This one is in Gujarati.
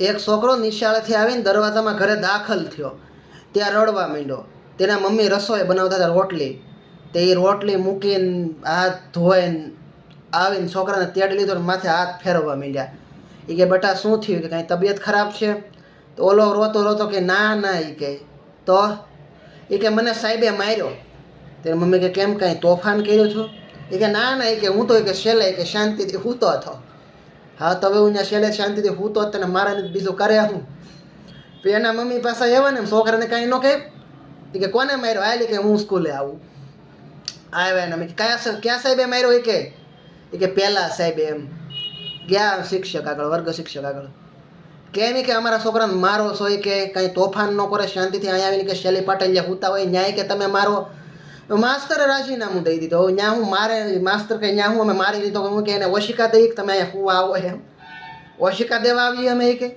એક છોકરો નિશાળેથી આવીને દરવાજામાં ઘરે દાખલ થયો. ત્યાં રડવા માંડ્યો. તેના મમ્મી રસોઈ બનાવતા હતા રોટલી. તે એ રોટલી મૂકીને હાથ ધોઈને આવીને છોકરાને તેડી લીધો માથે હાથ ફેરવવા માંડ્યા. એ કે, બેટા, શું થયું? કે કાંઈ તબિયત ખરાબ છે? તો ઓલો રોતો રોતો કે, ના ના એ કે. તો એ કે, મને સાહેબે માર્યો. તેની મમ્મી કે, કેમ કાંઈ તોફાન કર્યું છું? એ કે, ના ના એ કે, હું તો એ કે છેલ્લે કે શાંતિથી હું તો હતો. હા, તો હવે હું ત્યાં છેલ્લે શાંતિથી હું તો તને મારાને બીજું કરે હું એના મમ્મી પાસે આવ્યા ને છોકરાને કાંઈ ન કહે. કે, કોને માર્યો? આવેલી કે હું સ્કૂલે આવું. આવ્યા ને કયા ક્યાં કયા સાહેબે માર્યો? એ કે એ કે પહેલા સાહેબે એમ ગયા શિક્ષક આગળ, વર્ગ શિક્ષક આગળ. કેમ કે, અમારા છોકરાને મારો છો કે, કાંઈ તોફાન ન કરે, શાંતિથી અહીંયા આવીને કે શૈલી પાટલિયા હુતા હોય, ન્યાય કે તમે મારો માસ્તરે રાજીનામું દઈ દીધો. ત્યાં હું મારે, માસ્તર કે ન્યા હું, અમે મારી દીધો હું કે એને ઓશિકા દઈ તમે અહીંયા હું આવો. એમ. ઓશિકા દેવા આવીએ અમે એ કે